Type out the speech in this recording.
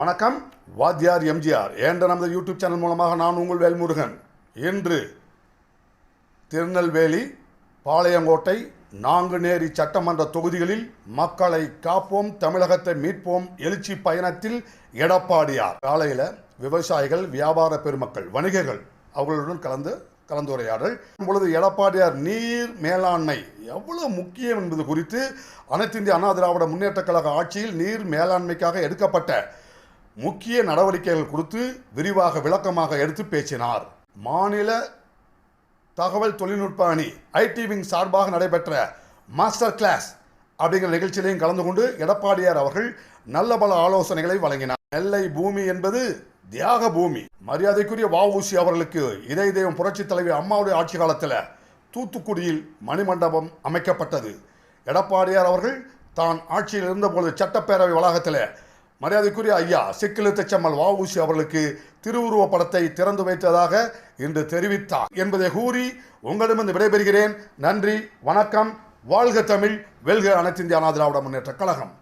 வணக்கம். வாத்தியார் எம்ஜிஆர் என்ற நமது யூடியூப் சேனல் மூலமாக நான் உங்கள் வேல்முருகன். இன்று திருநெல்வேலி பாளையங்கோட்டை நாங்குநேரி சட்டமன்ற தொகுதிகளில் மக்களை காப்போம் தமிழகத்தை மீட்போம் எழுச்சி பயணத்தில் எடப்பாடியார். காலையில் விவசாயிகள் வியாபார பெருமக்கள் வணிகர்கள் அவர்களுடன் கலந்து கலந்துரையாடல். பொழுது எடப்பாடியார் நீர் மேலாண்மை எவ்வளவு முக்கியம் என்பது குறித்து அனைத்து இந்திய அண்ணா திராவிட முன்னேற்ற கழக ஆட்சியில் நீர் மேலாண்மைக்காக எடுக்கப்பட்ட முக்கிய நடவடிக்கைகள் குறித்து விரிவாக விளக்கமாக எடுத்து பேசினார். மாநில தகவல் தொழில்நுட்ப அணி ஐடி விங் சார்பாக நடைபெற்ற மாஸ்டர் கிளாஸ் அப்படிங்கிற நிகழ்ச்சியிலையும் கலந்து கொண்டு எடப்பாடியார் அவர்கள் நல்ல பல ஆலோசனைகளை வழங்கினார். நெல்லை பூமி என்பது தியாக பூமி. மரியாதைக்குரிய வஉசி அவர்களுக்கு இதய தெய்வம் புரட்சி தலைவி அம்மாவுடைய ஆட்சி காலத்தில் தூத்துக்குடியில் மணிமண்டபம் அமைக்கப்பட்டது. எடப்பாடியார் அவர்கள் தான் ஆட்சியில் இருந்தபோது சட்டப்பேரவை வளாகத்தில் மரியாதைக்குரிய ஐயா சிக்கிலு தச்சம்மல் வஉசி அவர்களுக்கு திருவுருவ படத்தை திறந்து வைத்ததாக இன்று தெரிவித்தார் என்பதை கூறி உங்களிடமிருந்து விடைபெறுகிறேன். நன்றி வணக்கம். வாழ்க தமிழ். வெல்க அனைத்து அண்ணா திராவிட முன்னேற்ற கழகம்.